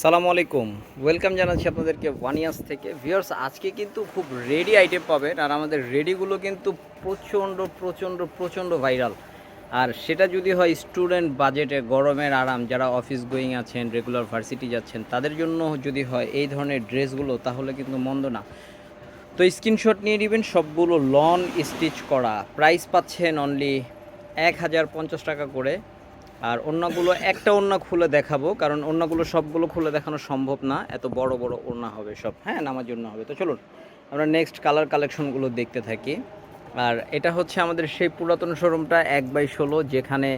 সালামু আলাইকুম। ওয়েলকাম জানাচ্ছি আপনাদেরকে ওয়ানিয়াস থেকে। ভিউয়ার্স আজকে কিন্তু খুব রেডি আইটেম পাবেন আর আমাদের রেডিগুলো কিন্তু প্রচণ্ড প্রচণ্ড প্রচণ্ড ভাইরাল আর সেটা যদি হয় স্টুডেন্ট বাজেটে গরমের আরাম, যারা অফিস গোয়িং আছেন রেগুলার ভার্সিটি যাচ্ছেন, তাদের জন্য যদি হয় এই ধরনের ড্রেসগুলো তাহলে কিন্তু মন্দ না। তো স্ক্রিনশট নিয়ে নেবেন, সবগুলো লন স্টিচ করা। প্রাইস পাচ্ছেন অনলি এক হাজার পঞ্চাশ টাকা করে। আর ওড়নাগুলো একটা ওড়না খুলে দেখাবো, কারণ ওড়নাগুলো সবগুলো খুলে দেখানো সম্ভব না। এত বড় বড় ওড়না হবে সব। হ্যাঁ নামার জন্য হবে। তো চলুন, আমরা নেক্সট কালার কালেকশনগুলো দেখতে থাকি। আর এটা হচ্ছে আমাদের সেই পুরাতন শোরুমটা এক বাই ষোলো, যেখানে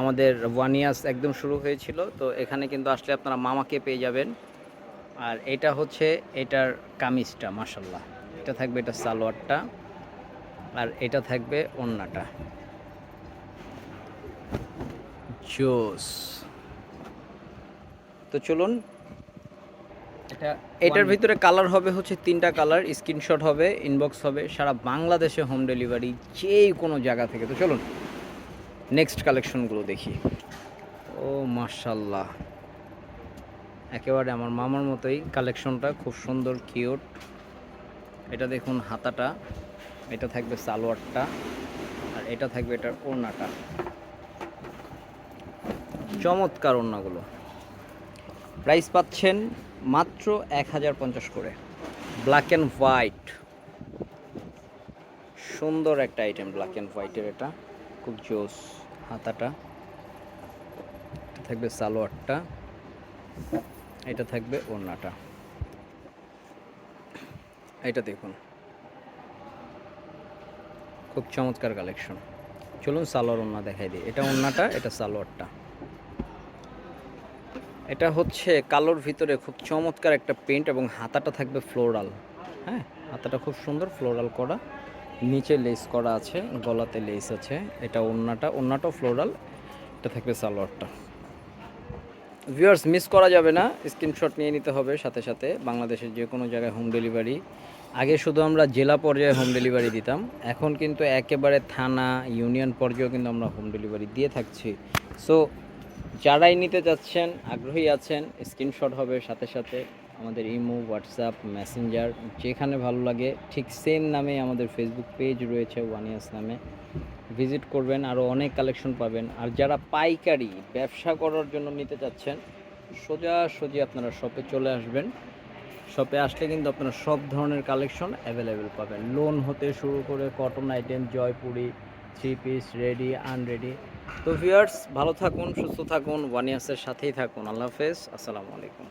আমাদের ওয়ান ইয়ার্স একদম শুরু হয়েছিল। তো এখানে কিন্তু আসলে আপনারা মামাকে পেয়ে যাবেন। আর এটা হচ্ছে এটার কামিজটা মাসাল্লাহ এটা থাকবে এটা সালোয়ারটা। আর এটা থাকবে ওড়নাটা। জোস তো চলুন। এটা এটার ভিতরে কালার হবে হচ্ছে তিনটা কালার স্ক্রিনশট হবে ইনবক্স হবে সারা বাংলাদেশে হোম ডেলিভারি যে কোনো জায়গা থেকে। তো চলুন নেক্সট কালেকশনগুলো দেখি। ও মার্শাল্লাহ একেবারে আমার মামার মতোই কালেকশনটা খুব সুন্দর কিউট এটা দেখুন হাতাটা এটা থাকবে সালোয়ারটা আর এটা থাকবে এটার ওড়নাটা। চমৎকার ওড়নাগুলো। প্রাইস পাচ্ছেন মাত্র এক হাজার পঞ্চাশ করে। ব্ল্যাক অ্যান্ড হোয়াইট সুন্দর একটা আইটেম ব্ল্যাক অ্যান্ড হোয়াইটের এটা। খুব জোস হাতাটা। থাকবে সালোয়ারটা। এটা থাকবে ওড়নাটা। এটা দেখুন। খুব চমৎকার কালেকশন চলুন সালোয়ার ওড়না দেখাই দিই। এটা ওড়নাটা, এটা সালোয়ারটা। এটা হচ্ছে কালোর ভিতরে খুব চমৎকার একটা পেন্ট এবং হাতাটা থাকবে ফ্লোরাল হ্যাঁ হাতাটা খুব সুন্দর ফ্লোরাল করা। নিচে লেস করা আছে, গলাতে লেস আছে। এটা ওড়নাটা ওড়নাটাও ফ্লোরাল এটা থাকবে সালোয়ারটা। ভিউয়ার্স মিস করা যাবে না। স্ক্রিনশট নিয়ে নিতে হবে। সাথে সাথে বাংলাদেশের যে কোনো জায়গায় হোম ডেলিভারি আগে শুধু আমরা জেলা পর্যায়ে হোম ডেলিভারি দিতাম। এখন কিন্তু একেবারে থানা ইউনিয়ন পর্যায়েও কিন্তু আমরা হোম ডেলিভারি দিয়ে থাকছি। সো যারাই নিতে চাচ্ছেন আগ্রহী আছেন স্ক্রিনশট হবে সাথে সাথে আমাদের ইমো, হোয়াটসঅ্যাপ মেসেঞ্জার যেখানে ভালো লাগে, ঠিক সেম নামে আমাদের ফেসবুক পেজ রয়েছে ওয়ান ইয়ার্স নামে। ভিজিট করবেন আরও অনেক কালেকশন পাবেন। আর যারা পাইকারি ব্যবসা করার জন্য নিতে চাচ্ছেন, সোজা সোজি আপনারা শপে চলে আসবেন। শপে আসলে কিন্তু আপনারা সব ধরনের কালেকশন অ্যাভেলেবেল পাবেন। লোন হতে শুরু করে cotton item Jaipuri three piece ready, unready. তো ভিউয়ার্স, ভালো থাকুন, সুস্থ থাকুন ওয়ান ইয়ার্সের সাথেই থাকুন। আল্লাহ হাফেজ, আসসালামু আলাইকুম।